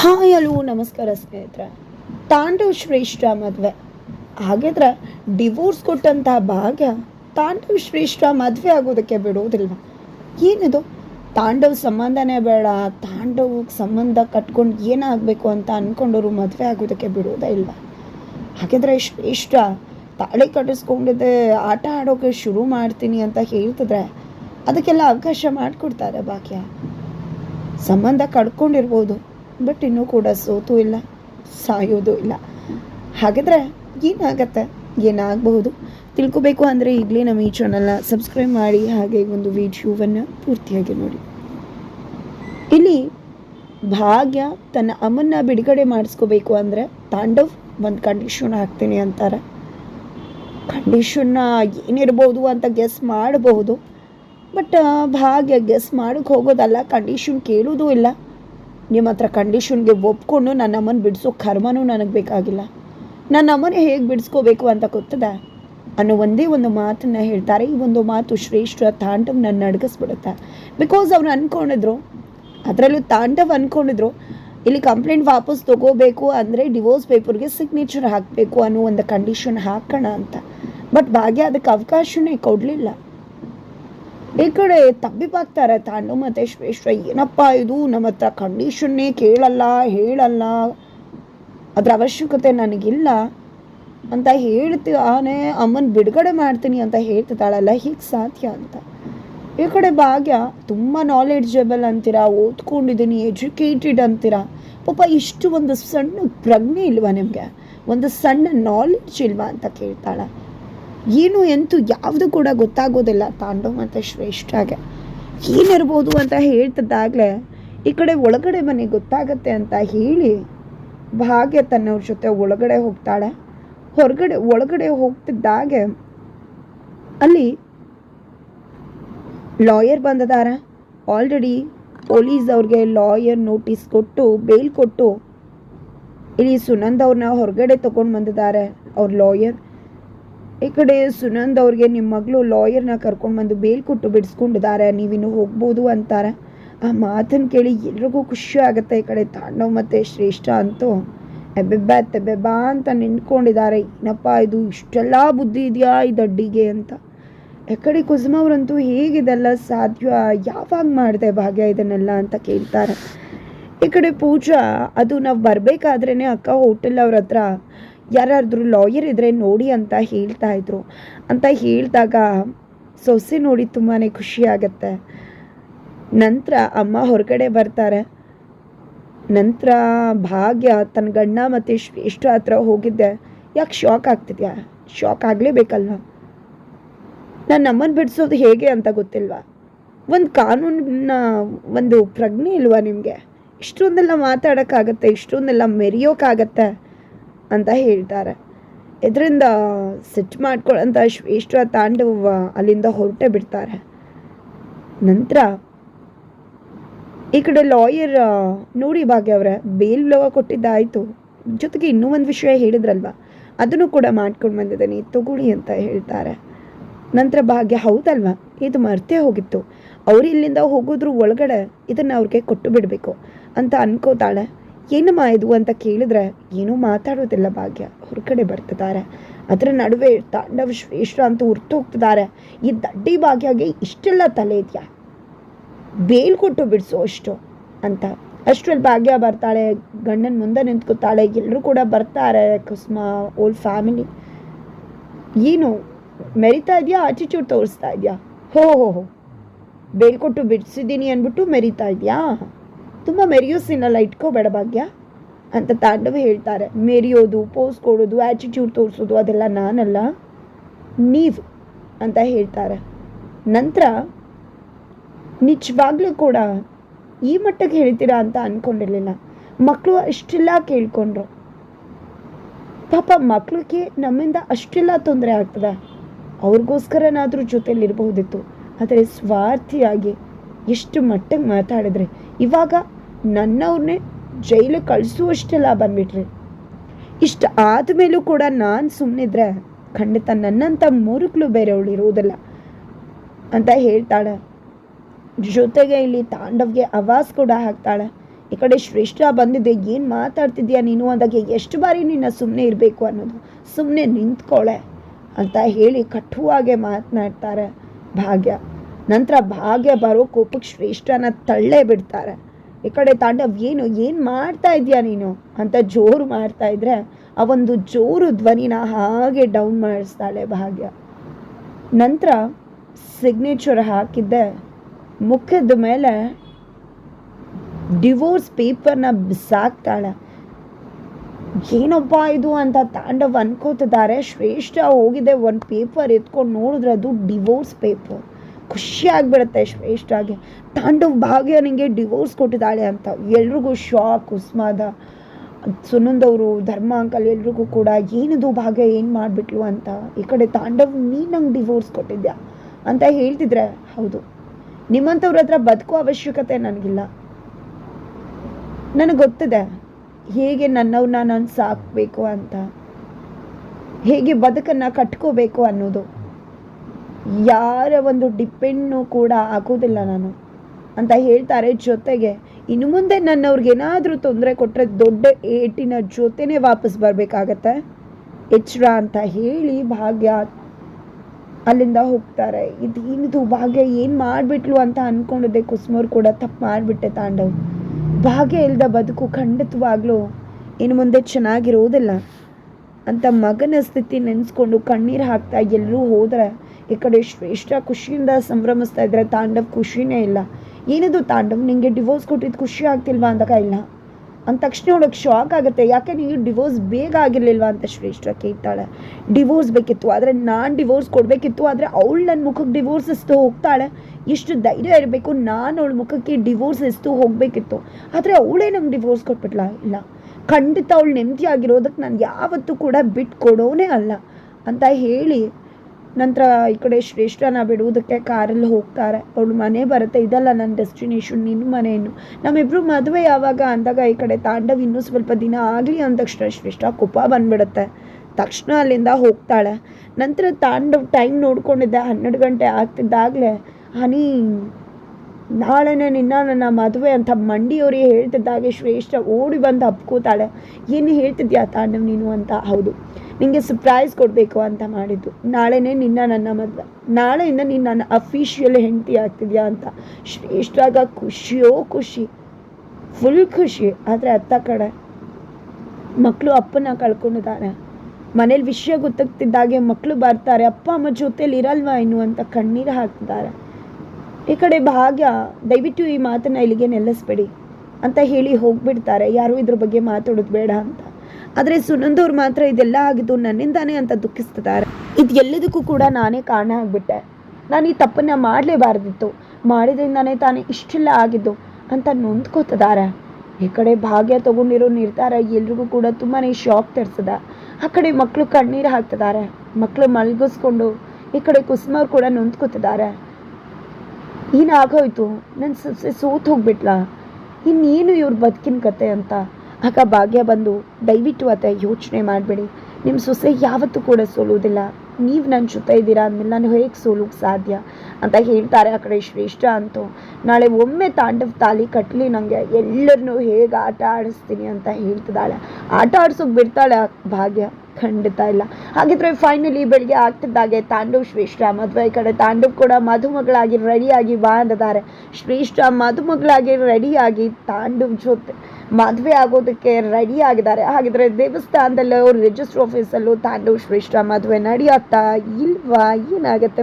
Hi hello ನಮಸ್ಕಾರ ಸ್ನೇಹಿತರೆ. ತಾಂಡವ್ ಶ್ರೇಷ್ಠ ಮದುವೆ. ಹಾಗಿದ್ರೆ ಡಿವೋರ್ಸ್ ಕೊಟ್ಟಂಥ ಭಾಗ್ಯ ತಾಂಡವ್ ಶ್ರೇಷ್ಠ ಮದುವೆ ಆಗೋದಕ್ಕೆ ಬಿಡೋದಿಲ್ಲ ಏನಿದು? ತಾಂಡವ್ ಸಂಬಂಧನೇ ಬೇಡ, ತಾಂಡವ್ ಸಂಬಂಧ ಕಟ್ಕೊಂಡು ಏನಾಗಬೇಕು ಅಂತ ಅಂದ್ಕೊಂಡವರು ಮದುವೆ ಆಗೋದಕ್ಕೆ ಬಿಡೋದೇ ಇಲ್ಲ. ಹಾಗಿದ್ರೆ ಶ್ರೇಷ್ಠ ತಾಳಿ ಕಟ್ಟಿಸ್ಕೊಂಡಿದ್ದೆ, ಆಟ ಆಡೋಕೆ ಶುರು ಮಾಡ್ತೀನಿ ಅಂತ ಹೇಳ್ತಿದ್ರೆ ಅದಕ್ಕೆಲ್ಲ ಅವಕಾಶ ಮಾಡಿಕೊಡ್ತಾರೆ ಭಾಗ್ಯ. ಸಂಬಂಧ ಕಳ್ಕೊಂಡಿರ್ಬೋದು ಬಟ್ ಇನ್ನೂ ಕೂಡ ಸೋತು ಇಲ್ಲ, ಸಾಯೋದು ಇಲ್ಲ. ಹಾಗಿದ್ರೆ ಏನಾಗತ್ತೆ? ಏನಾಗಬಹುದು? ತಿಳ್ಕೊಬೇಕು ಅಂದರೆ ಈಗಲೇ ನಮ್ಮ ಈ ಚಾನಲ್ನ ಸಬ್ಸ್ಕ್ರೈಬ್ ಮಾಡಿ, ಹಾಗೆ ಒಂದು ವಿಡಿಯೋವನ್ನು ಪೂರ್ತಿಯಾಗಿ ನೋಡಿ. ಇಲ್ಲಿ ಭಾಗ್ಯ ತನ್ನ ಅಮ್ಮನ್ನ ಬಿಡುಗಡೆ ಮಾಡಿಸ್ಕೋಬೇಕು ಅಂದರೆ ತಾಂಡವ್ ಒಂದು ಕಂಡೀಷನ್ ಹಾಕ್ತೀನಿ ಅಂತಾರೆ. ಕಂಡೀಷನ್ನ ಏನಿರ್ಬೋದು ಅಂತ ಗೆಸ್ ಮಾಡಬಹುದು ಬಟ್ ಭಾಗ್ಯ ಗೆಸ್ ಮಾಡೋಕ್ಕೆ ಹೋಗೋದಲ್ಲ ಕಂಡೀಷನ್ ಕೇಳೋದೂ ಇಲ್ಲ. ನಿಮ್ಮ ಹತ್ರ ಕಂಡೀಷನ್ಗೆ ಒಪ್ಕೊಂಡು ನನ್ನ ಅಮ್ಮನ ಬಿಡಿಸೋ ಕರ್ಮನೂ ನನಗೆ ಬೇಕಾಗಿಲ್ಲ. ನನ್ನ ಅಮ್ಮನ ಹೇಗೆ ಬಿಡಿಸ್ಕೋಬೇಕು ಅಂತ ಗೊತ್ತದ? ಅನ್ನೋ ಒಂದೇ ಒಂದು ಮಾತನ್ನು ಹೇಳ್ತಾರೆ. ಈ ಒಂದು ಮಾತು ಶ್ರೇಷ್ಠ ತಾಂಡವ್ ನನ್ನ ನಡ್ಗಿಸ್ಬಿಡುತ್ತೆ. ಬಿಕಾಸ್ ಅವ್ರು ಅಂದ್ಕೊಂಡಿದ್ರು ಅದರಲ್ಲೂ ತಾಂಡವ್ ಅಂದ್ಕೊಂಡಿದ್ರು ಇಲ್ಲಿ ಕಂಪ್ಲೇಂಟ್ ವಾಪಸ್ ತಗೋಬೇಕು ಅಂದರೆ ಡಿವೋರ್ಸ್ ಪೇಪರ್ಗೆ ಸಿಗ್ನೇಚರ್ ಹಾಕಬೇಕು ಅನ್ನೋ ಒಂದು ಕಂಡೀಷನ್ ಹಾಕೋಣ ಅಂತ. ಬಟ್ ಭಾಗ್ಯ ಅದಕ್ಕೆ ಅವಕಾಶನೇ ಕೊಡಲಿಲ್ಲ. ಈ ಕಡೆ ತಬ್ಬಿಪಾಕ್ತಾರೆ ತಾಂಡು ಮತ್ತು ಶ್ರೇಷ್ಠ, ಏನಪ್ಪ ಇದು? ನಮ್ಮ ಹತ್ರ ಕಂಡೀಷನ್ನೇ ಕೇಳಲ್ಲ, ಹೇಳಲ್ಲ. ಅದರ ಅವಶ್ಯಕತೆ ನನಗಿಲ್ಲ ಅಂತ ಹೇಳ್ತಾನೆ ಅಮ್ಮನ ಬಿಡುಗಡೆ ಮಾಡ್ತೀನಿ ಅಂತ ಹೇಳ್ತಿದ್ದಾಳಲ್ಲ, ಹೀಗೆ ಸಾಧ್ಯ ಅಂತ. ಈ ಕಡೆ ಭಾಗ್ಯ ತುಂಬ ನಾಲೆಡ್ಜಬಲ್ ಅಂತೀರಾ ಓದ್ಕೊಂಡಿದ್ದೀನಿ ಎಜುಕೇಟೆಡ್ ಅಂತೀರಾ. ಪಾಪ ಇಷ್ಟು ಒಂದು ಸಣ್ಣ ಪ್ರಜ್ಞೆ ಇಲ್ವಾ ನಿಮಗೆ? ಒಂದು ಸಣ್ಣ ನಾಲೆಡ್ಜ್ ಇಲ್ವಾ ಅಂತ ಕೇಳ್ತಾಳೆ. ಏನು ಎಂತೂ ಯಾವುದು ಕೂಡ ಗೊತ್ತಾಗೋದಿಲ್ಲ. ತಾಂಡವ್ ಮತ್ತು ಶ್ರೇಷ್ಠಗೆ ಏನಿರ್ಬೋದು ಅಂತ ಹೇಳ್ತಿದ್ದಾಗಲೇ ಈ ಕಡೆ ಒಳಗಡೆ ಮನೆ ಗೊತ್ತಾಗತ್ತೆ ಅಂತ ಹೇಳಿ ಭಾಗ್ಯ ತನ್ನವ್ರ ಜೊತೆ ಒಳಗಡೆ ಹೋಗ್ತಾಳೆ. ಹೊರಗಡೆ, ಒಳಗಡೆ ಹೋಗ್ತಿದ್ದಾಗೆ ಅಲ್ಲಿ ಲಾಯರ್ ಬಂದಿದ್ದಾರೆ ಆಲ್ರೆಡಿ ಪೊಲೀಸ್ ಅವ್ರಿಗೆ ಲಾಯರ್ ನೋಟಿಸ್ ಕೊಟ್ಟು ಬೇಲ್ ಕೊಟ್ಟು ಇಲ್ಲಿ ಸುನಂದ್ ಅವ್ರನ್ನ ಹೊರಗಡೆ ತಗೊಂಡು ಬಂದಿದ್ದಾರೆ. ಅವ್ರ ಲಾಯರ್. ಈ ಕಡೆ ಸುನಂದ್ ಅವ್ರಿಗೆ ನಿಮ್ಮ ಮಗಳು ಲಾಯರ್ನ ಕರ್ಕೊಂಡು ಬಂದು ಬೇಲ್ ಕೊಟ್ಟು ಬಿಡಿಸ್ಕೊಂಡಿದ್ದಾರೆ ನೀವಿನ್ನು ಹೋಗ್ಬೋದು ಅಂತಾರೆ. ಆ ಮಾತನ್ನು ಕೇಳಿ ಎಲ್ರಿಗೂ ಖುಷಿ ಆಗುತ್ತೆ ಈ ಕಡೆ ತಾಂಡವ್ ಮತ್ತು ಶ್ರೇಷ್ಠ ಅಂತೂ. ಎಬ್ಬೆಬ್ಬ ತೆಬ್ಬೆಬ್ಬಾ ಅಂತ ನಿಂತ್ಕೊಂಡಿದ್ದಾರೆ. ಏನಪ್ಪ ಇದು, ಇಷ್ಟೆಲ್ಲ ಬುದ್ಧಿ ಇದೆಯಾ ಈ ದಡ್ಡಿಗೆ ಅಂತ. ಈ ಕಡೆ ಕುಸುಮ ಅವರಂತೂ ಹೇಗಿದೆಲ್ಲ ಸಾಧ್ಯ, ಯಾವಾಗ ಮಾಡಿದೆ ಭಾಗ್ಯ ಇದನ್ನೆಲ್ಲ ಅಂತ ಕೇಳ್ತಾರೆ. ಈ ಕಡೆ ಪೂಜಾ, ಅದು ನಾವು ಬರಬೇಕಾದ್ರೇ ಅಕ್ಕ ಹೋಟೆಲ್ ಅವ್ರ ಹತ್ರ ಯಾರಾದ್ರೂ ಲಾಯರ್ ಇದ್ದರೆ ನೋಡಿ ಅಂತ ಹೇಳ್ತಾ ಇದ್ರು. ಅಂತ ಹೇಳಿದಾಗ ಸೊಸೆ ನೋಡಿ ತುಂಬಾ ಖುಷಿ ಆಗತ್ತೆ. ನಂತರ ಅಮ್ಮ ಹೊರಗಡೆ ಬರ್ತಾರೆ. ನಂತರ ಭಾಗ್ಯ ತನ್ನ ಗಂಡ ಮತ್ತು ಎಷ್ಟು ಹತ್ರ ಹೋಗಿದ್ದೆ. ಯಾಕೆ ಶಾಕ್ ಆಗ್ತಿದ್ಯಾ? ಶಾಕ್ ಆಗಲೇಬೇಕಲ್ವ? ನಾನು ನಮ್ಮನ್ನು ಬಿಡಿಸೋದು ಹೇಗೆ ಅಂತ ಗೊತ್ತಿಲ್ವಾ? ಒಂದು ಕಾನೂನಿನ ಒಂದು ಪ್ರಜ್ಞೆ ಇಲ್ವಾ ನಿಮಗೆ? ಇಷ್ಟೊಂದೆಲ್ಲ ಮಾತಾಡೋಕ್ಕಾಗತ್ತೆ, ಇಷ್ಟೊಂದೆಲ್ಲ ಮೆರೆಯೋಕ್ಕಾಗತ್ತೆ ಅಂತ ಹೇಳ್ತಾರೆ. ಇದರಿಂದ ಸೆಟ್ ಮಾಡ್ಕೊಳ್ಳೋಂಥ ಶ್ರೇಷ್ಠ ತಾಂಡವ ಅಲ್ಲಿಂದ ಹೊರಟೆ ಬಿಡ್ತಾರೆ. ನಂತರ ಈ ಕಡೆ ಲಾಯರ್, ನೋಡಿ ಭಾಗ್ಯ ಅವರೇ, ಬೇಲ್ ಲೋಗ ಕೊಟ್ಟಿದ್ದಾಯಿತು. ಜೊತೆಗೆ ಇನ್ನೂ ಒಂದು ವಿಷಯ ಹೇಳಿದ್ರಲ್ವ? ಅದನ್ನು ಕೂಡ ಮಾಡ್ಕೊಂಡು ಬಂದಿದ್ದೀನಿ, ತಗೊಳ್ಳಿ ಅಂತ ಹೇಳ್ತಾರೆ. ನಂತರ ಭಾಗ್ಯ, ಹೌದಲ್ವಾ? ಇದು ಮರ್ತೇ ಹೋಗಿತ್ತು. ಅವ್ರು ಇಲ್ಲಿಂದ ಹೋಗೋದ್ರ ಒಳಗಡೆ ಇದನ್ನು ಅವ್ರಿಗೆ ಕೊಟ್ಟು ಬಿಡಬೇಕು ಅಂತ ಅನ್ಕೋತಾಳೆ. ಏನಮ್ಮ ಇದು ಅಂತ ಕೇಳಿದ್ರೆ, ಏನೂ ಮಾತಾಡೋದಿಲ್ಲ ಭಾಗ್ಯ. ಹೊರಗಡೆ ಬರ್ತಿದ್ದಾರೆ. ಅದರ ನಡುವೆ ತಾಂಡವ ಶ್ರೇಷ್ಠ ಅಂತ ಹೋಗ್ತಿದ್ದಾರೆ. ಈ ದಡ್ಡಿ ಭಾಗ್ಯಗೆ ಇಷ್ಟೆಲ್ಲ ತಲೆ ಇದೆಯಾ? ಬೇಲ್ ಕೊಟ್ಟು ಬಿಡಿಸು ಅಷ್ಟು ಅಂತ. ಅಷ್ಟರಲ್ಲಿ ಭಾಗ್ಯ ಬರ್ತಾಳೆ, ಗಂಡನ ಮುಂದೆ ನಿಂತ್ಕೋತಾಳೆ ಎಲ್ಲರೂ ಕೂಡ ಬರ್ತಾರೆ ಕುಸ್ಮಾ ಓಲ್ ಫ್ಯಾಮಿಲಿ ಏನು, ಮೆರಿತಾ ಇದೆಯಾ ಆಟಿಟ್ಯೂಡ್ ತೋರಿಸ್ತಾ ಇದೆಯಾ? ಹೋ ಹೋ ಹೋ. ಬೇಲ್ ಕೊಟ್ಟು ಬಿಡಿಸಿದ್ದೀನಿ ಅಂದ್ಬಿಟ್ಟು ಮೆರಿತಾ ಇದೆಯಾ? ತುಂಬ ಮೆರೆಯೋಸಿನಲ್ಲ ಇಟ್ಕೋಬೇಡ ಭಾಗ್ಯ ಅಂತ ತಾಂಡವ ಹೇಳ್ತಾರೆ. ಮೆರೆಯೋದು ಪೋಸ್ ಕೊಡೋದು ಆ್ಯಟಿಟ್ಯೂಡ್ ತೋರಿಸೋದು, ಅದೆಲ್ಲ ನಾನಲ್ಲ. ನೀವು ಅಂತ ಹೇಳ್ತಾರೆ. ನಂತರ ನಿಜವಾಗ್ಲೂ ಕೂಡ ಈ ಮಟ್ಟಕ್ಕೆ ಹೇಳ್ತೀರಾ ಅಂತ ಅಂದ್ಕೊಂಡಿರಲಿಲ್ಲ ಮಕ್ಕಳು ಅಷ್ಟೆಲ್ಲ ಕೇಳ್ಕೊಂಡ್ರು. ಪಾಪ ಮಕ್ಕಳಿಗೆ ನಮ್ಮಿಂದ ಅಷ್ಟೆಲ್ಲ ತೊಂದರೆ ಆಗ್ತದೆ. ಅವ್ರಿಗೋಸ್ಕರನಾದರೂ ಜೊತೆಯಲ್ಲಿರಬಹುದಿತ್ತು ಆದರೆ ಸ್ವಾರ್ಥಿಯಾಗಿ ಎಷ್ಟು ಮಟ್ಟಕ್ಕೆ ಮಾತಾಡಿದ್ರೆ ಇವಾಗ ನನ್ನವ್ರನ್ನೇ ಜೈಲಿಗೆ ಕಳಿಸುವಷ್ಟೆಲ್ಲ ಬಂದ್ಬಿಟ್ರಿ ಇಷ್ಟು ಆದಮೇಲೂ ಕೂಡ ನಾನು ಸುಮ್ಮನಿದ್ರೆ ಖಂಡಿತ ನನ್ನಂಥ ಮೂರುಕ್ಲು ಬೇರೆಯವಳು ಇರುವುದಿಲ್ಲ ಅಂತ ಹೇಳ್ತಾಳೆ. ಜೊತೆಗೆ ಇಲ್ಲಿ ತಾಂಡವ್ಗೆ ಆವಾಸ್ ಕೂಡ ಹಾಕ್ತಾಳೆ. ಈ ಕಡೆ ಶ್ರೇಷ್ಠ ಬಂದಿದ್ದೆ ಏನು ಮಾತಾಡ್ತಿದ್ಯಾ ನೀನು ಅಂದಾಗ ಎಷ್ಟು ಬಾರಿ ನಿನ್ನ ಸುಮ್ಮನೆ ಇರಬೇಕು ಅನ್ನೋದು ಸುಮ್ಮನೆ ನಿಂತ್ಕೊಳ್ಳೆ ಅಂತ ಹೇಳಿ ಕಠುವಾಗೆ ಮಾತನಾಡ್ತಾರೆ ಭಾಗ್ಯ. ನಂತರ ಭಾಗ್ಯ ಬರೋ ಕೋಪಕ್ಕೆ ಶ್ರೇಷ್ಠನ ತಳ್ಳೇ ಬಿಡ್ತಾರೆ. ಈ ಕಡೆ ತಾಂಡವ್, ಏನು ಏನು ಮಾಡ್ತಾ ಇದೆಯಾ ನೀನು? ಅಂತ ಜೋರು ಮಾಡ್ತಾ ಇದ್ರೆ ಆ ಒಂದು ಜೋರು ಧ್ವನಿನ ಹಾಗೆ ಡೌನ್ ಮಾಡಿಸ್ತಾಳೆ ಭಾಗ್ಯ. ನಂತರ ಸಿಗ್ನೇಚರ್ ಹಾಕಿದ್ದೆ. ಮುಖದ ಮೇಲೆ ಡಿವೋರ್ಸ್ ಪೇಪರ್ನ ಬಿಸಾಕ್ತಾಳೆ. ಏನಪ್ಪ ಇದು ಅಂತ ತಾಂಡವ್ ಅನ್ಕೋತಿದ್ದಾರೆ. ಶ್ರೇಷ್ಠ ಹೋಗಿದೆ, ಒಂದು ಪೇಪರ್ ಎತ್ಕೊಂಡು ನೋಡಿದ್ರೆ ಅದು ಡಿವೋರ್ಸ್ ಪೇಪರ್ ಖುಷಿ ಆಗ್ಬಿಡುತ್ತೆ ಆಗಿ ತಾಂಡವ್ ಭಾಗ್ಯ ನನಗೆ ಡಿವೋರ್ಸ್ ಕೊಟ್ಟಿದ್ದಾಳೆ ಅಂತ. ಎಲ್ರಿಗೂ ಶಾಕ್ ಉಸ್ಮಾದ. ಸುನಂದವರು ಧರ್ಮ ಅಂಕಲ್ ಎಲ್ರಿಗೂ ಕೂಡ ಏನಿದು ಭಾಗ್ಯ, ಏನು ಮಾಡಿಬಿಟ್ಲು ಅಂತ? ಈ ಕಡೆ ತಾಂಡವ್, ನೀನು ನಂಗೆ ಡಿವೋರ್ಸ್ ಕೊಟ್ಟಿದ್ಯಾ? ಅಂತ ಹೇಳ್ತಿದ್ರೆ, ಹೌದು. ನಿಮ್ಮಂಥವ್ರ ಹತ್ರ ಬದುಕೋ ಅವಶ್ಯಕತೆ ನನಗಿಲ್ಲ. ನನಗೆ ಗೊತ್ತಿದೆ. ಹೇಗೆ ನನ್ನವ್ರನ್ನ ನಾನು ಸಾಕಬೇಕು ಅಂತ. ಹೇಗೆ ಬದುಕನ್ನು ಕಟ್ಕೋಬೇಕು ಅನ್ನೋದು. ಯಾರ ಒಂದು ಡಿಪೆಂಡ್ನು ಕೂಡ ಆಗೋದಿಲ್ಲ ನಾನು ಅಂತ ಹೇಳ್ತಾರೆ ಜೊತೆಗೆ. ಇನ್ನು ಮುಂದೆ ನನ್ನವ್ರಿಗೆ ಏನಾದರೂ ತೊಂದರೆ ಕೊಟ್ಟರೆ ದೊಡ್ಡ ಏಟಿನ ಜೊತೆನೇ ವಾಪಸ್ ಬರಬೇಕಾಗತ್ತೆ. ಎಚ್ಚರ ಅಂತ ಹೇಳಿ ಭಾಗ್ಯ ಅಲ್ಲಿಂದ ಹೋಗ್ತಾರೆ. ಇದು ಇನ್ನದು ಭಾಗ್ಯ ಏನು ಮಾಡಿಬಿಟ್ಲು ಅಂತ ಅಂದ್ಕೊಂಡಿದ್ದೆ ಕುಸುಮವ್ರು ಕೂಡ ತಪ್ಪು ಮಾಡಿಬಿಟ್ಟೆ ತಾಂಡವ್. ಭಾಗ್ಯ ಇಲ್ಲದ ಬದುಕು ಖಂಡಿತವಾಗ್ಲೂ ಇನ್ನು ಮುಂದೆ ಚೆನ್ನಾಗಿರೋದಿಲ್ಲ ಅಂತ ಮಗನ ಸ್ಥಿತಿ ನೆನೆಸ್ಕೊಂಡು ಕಣ್ಣೀರು ಹಾಕ್ತಾ ಎಲ್ಲರೂ ಹೋದ್ರೆ ಈ ಕಡೆ ಶ್ರೇಷ್ಠ ಖುಷಿಯಿಂದ ಸಂಭ್ರಮಿಸ್ತಾ ಇದ್ದರೆ ತಾಂಡವ್ ಖುಷಿನೇ ಇಲ್ಲ. ಏನಿದು ತಾಂಡವ್? ನಿಮಗೆ ಡಿವೋರ್ಸ್ ಕೊಟ್ಟಿದ್ದು ಖುಷಿ ಆಗ್ತಿಲ್ವಾ ಅಂದಾಗ ಇಲ್ಲ ಅಂದ ತಕ್ಷಣ ಅವಳಿಗೆ ಶಾಕ್ ಆಗುತ್ತೆ. ಯಾಕೆ ನೀವು ಡಿವೋರ್ಸ್ ಬೇಗ ಆಗಿರಲಿಲ್ವಾ ಅಂತ ಶ್ರೇಷ್ಠ ಕೇಳ್ತಾಳೆ. ಡಿವೋರ್ಸ್ ಬೇಕಿತ್ತು, ಆದರೆ ನಾನು ಡಿವೋರ್ಸ್ ಕೊಡಬೇಕಿತ್ತು, ಆದರೆ ಅವಳು ನನ್ನ ಮುಖಕ್ಕೆ ಡಿವೋರ್ಸ್ ಇಸ್ತು ಹೋಗ್ತಾಳೆ. ಎಷ್ಟು ಧೈರ್ಯ ಇರಬೇಕು, ನಾನು ಅವಳ ಮುಖಕ್ಕೆ ಡಿವೋರ್ಸ್ ಇಸ್ತು ಹೋಗಬೇಕಿತ್ತು. ಆದರೆ ಅವಳೇ ನಂಗೆ ಡಿವೋರ್ಸ್ ಕೊಟ್ಬಿಟ್ಲ? ಇಲ್ಲ. ಖಂಡಿತ ಅವಳು ನೆಮ್ಮದಿಯಾಗಿರೋದಕ್ಕೆ ನಾನು ಯಾವತ್ತೂ ಕೂಡ ಬಿಟ್ಟು ಕೊಡೋನೇ ಅಲ್ಲ. ಅಂತ ಹೇಳಿ ನಂತರ ಈ ಕಡೆ ಶ್ರೇಷ್ಠನ ಬಿಡುವುದಕ್ಕೆ ಕಾರಲ್ಲಿ ಹೋಗ್ತಾರೆ. ಅವಳು ಮನೆ ಬರುತ್ತೆ. ಇದಲ್ಲ ನನ್ನ ಡೆಸ್ಟಿನೇಷನ್ ನಿನ್ನ ಮನೆ ಇನ್ನು ನಮ್ಮಿಬ್ರು ಮದುವೆ ಯಾವಾಗ ಅಂದಾಗ ಈ ಕಡೆ ತಾಂಡವ ಇನ್ನೂ ಸ್ವಲ್ಪ ದಿನ ಆಗಲಿ ಅಂದ ತಕ್ಷಣ ಶ್ರೇಷ್ಠ ಕೋಪ ಬಂದ್ಬಿಡುತ್ತೆ. ತಕ್ಷಣ ಅಲ್ಲಿಂದ ಹೋಗ್ತಾಳೆ. ನಂತರ ತಾಂಡವ್ ಟೈಮ್ ನೋಡ್ಕೊಂಡಿದ್ದೆ. ಹನ್ನೆರಡು ಗಂಟೆ ಆಗ್ತಿದ್ದಾಗಲೇ, ಹನಿ, ನಾಳೆನೇ ನಿನ್ನ ನನ್ನ ಮದುವೆ ಅಂತ ಮಂಡಿಯವ್ರಿಗೆ ಹೇಳ್ತಿದ್ದಾಗೆ ಶ್ರೇಷ್ಠ ಓಡಿ ಬಂದು ಹಬ್ಕೋತಾಳೆ. ಏನು ಹೇಳ್ತಿದ್ಯಾ ತಾಂಡವ್ ನೀನು? ಅಂತ. ಹೌದು. ನಿಂಗೆ ಸರ್ಪ್ರೈಸ್ ಕೊಡಬೇಕು ಅಂತ ಮಾಡಿದ್ದು. ನಾಳೆನೇ ನಿನ್ನ ನನ್ನ ಮದುವೆ ನಾಳೆಯಿಂದ ನೀನು ನನ್ನ ಅಫಿಷಿಯಲ್ ಹೆಂಡತಿ ಆಗ್ತಿದ್ಯಾ ಅಂತ. ಶ್ರೇಷ್ಠಾಗ ಖುಷಿಯೋ ಖುಷಿ ಫುಲ್ ಖುಷಿ. ಆದರೆ ಅತ್ತ ಕಡೆ ಮಕ್ಕಳು ಅಪ್ಪನ ಕಳ್ಕೊಂಡಿದ್ದಾರೆ. ಮನೇಲಿ ವಿಷಯ ಗೊತ್ತಾಗ್ತಿದ್ದಾಗೆ ಮಕ್ಕಳು ಬರ್ತಾರೆ. ಅಪ್ಪ, ಅಮ್ಮ ಜೊತೇಲಿ ಇರಲ್ವಾ ಇನ್ನು ಅಂತ ಕಣ್ಣೀರು ಹಾಕ್ತಿದ್ದಾರೆ. ಈ ಕಡೆ ಭಾಗ್ಯ, ದಯವಿಟ್ಟು ಈ ಮಾತನ್ನ ಇಲ್ಲಿಗೆ ನೆಲೆಸ್ಬೇಡಿ ಅಂತ ಹೇಳಿ ಹೋಗ್ಬಿಡ್ತಾರೆ. ಯಾರು ಇದ್ರ ಬಗ್ಗೆ ಮಾತಾಡೋದು ಬೇಡ ಅಂತ. ಆದರೆ ಸುನಂದವ್ರು ಮಾತ್ರ ಇದೆಲ್ಲ ಆಗಿದ್ದು ನನ್ನಿಂದಾನೇ ಅಂತ ದುಃಖಿಸ್ತಿದ್ದಾರೆ. ಇದು ಎಲ್ಲದಕ್ಕೂ ಕೂಡ ನಾನೇ ಕಾರಣ ಆಗಿಬಿಟ್ಟೆ. ನಾನು ಈ ತಪ್ಪನ್ನು ಮಾಡಲೇಬಾರ್ದಿತ್ತು. ಮಾಡಿದ್ರಿಂದಾನೇ ತಾನೇ ಇಷ್ಟೆಲ್ಲ ಆಗಿದ್ದು ಅಂತ ನೊಂದ್ಕೋತಿದ್ದಾರೆ. ಈ ಕಡೆ ಭಾಗ್ಯ ತಗೊಂಡಿರೋ ನಿರ್ಧಾರ ಎಲ್ರಿಗೂ ಕೂಡ ತುಂಬಾ ಶಾಕ್ ತರಿಸದ. ಆ ಕಡೆ ಮಕ್ಕಳು ಕಣ್ಣೀರು ಹಾಕ್ತಿದ್ದಾರೆ. ಮಕ್ಕಳು ಮಲಗಿಸ್ಕೊಂಡು ಈ ಕಡೆ ಕುಸುಮವ್ರು ಕೂಡ ನೊಂದ್ಕೋತಿದ್ದಾರೆ. ಏನಾಗೋಯ್ತು ನನ್ನ ಸೊಸೆ ಸೋತು ಹೋಗ್ಬಿಟ್ಲ ಇನ್ನೇನು ಇವ್ರ ಬದುಕಿನ ಕತೆ ಅಂತ? ಆಗ ಭಾಗ್ಯ ಬಂದು ದಯವಿಟ್ಟು ಅತ್ತೆ ಯೋಚನೆ ಮಾಡಬೇಡಿ. ನಿಮ್ಮ ಸೊಸೆ ಯಾವತ್ತೂ ಕೂಡ ಸೋಲುವುದಿಲ್ಲ. ನೀವು ನನ್ನ ಜೊತೆ ಇದ್ದೀರಾ ಅಂದಮೇಲೆ ನಾನು ಹೇಗೆ ಸೋಲೋಕ್ಕೆ ಸಾಧ್ಯ? ಅಂತ ಹೇಳ್ತಾರೆ ಆ ಕಡೆ ಶ್ರೇಷ್ಠ ಅಂತೂ. ನಾಳೆ ಒಮ್ಮೆ ತಾಂಡವ್ ತಾಲಿ ಕಟ್ಟಲಿ ನನಗೆ ಎಲ್ಲರನ್ನೂ ಹೇಗೆ ಆಟ ಆಡಿಸ್ತೀನಿ ಅಂತ ಹೇಳ್ತಿದ್ದಾಳೆ. ಆಟ ಆಡ್ಸೋಕೆ ಬಿಡ್ತಾಳೆ ಭಾಗ್ಯ. ಖಂಡಿತ ಇಲ್ಲ. ಹಾಗಿದ್ರೆ ಫೈನಲಿ ಬೆಳಿಗ್ಗೆ ಆಗ್ತಿದ್ದಾಗೆ ತಾಂಡವ್ ಶ್ರೇಷ್ಠ. ಮದುವೆ ಕಡೆ ತಾಂಡವ್ ಕೂಡ ಮಧುಮಗಳಾಗಿ ರೆಡಿಯಾಗಿ ಬಾ ಅಂದಿದ್ದಾರೆ. ಶ್ರೇಷ್ಠ ಮಧುಮಗಳಾಗಿ ರೆಡಿಯಾಗಿ ತಾಂಡವ್ ಜೊತೆ ಮದುವೆ ಆಗೋದಕ್ಕೆ ರೆಡಿ ಆಗಿದ್ದಾರೆ. ಹಾಗಿದ್ರೆ ದೇವಸ್ಥಾನದಲ್ಲೋ ರಿಜಿಸ್ಟರ್ ಆಫೀಸಲ್ಲೂ ತಾಂಡವ್ ಶ್ರೇಷ್ಠ ಮದುವೆ ನಡೆಯುತ್ತಾ ಇಲ್ವಾ? ಏನಾಗುತ್ತೆ?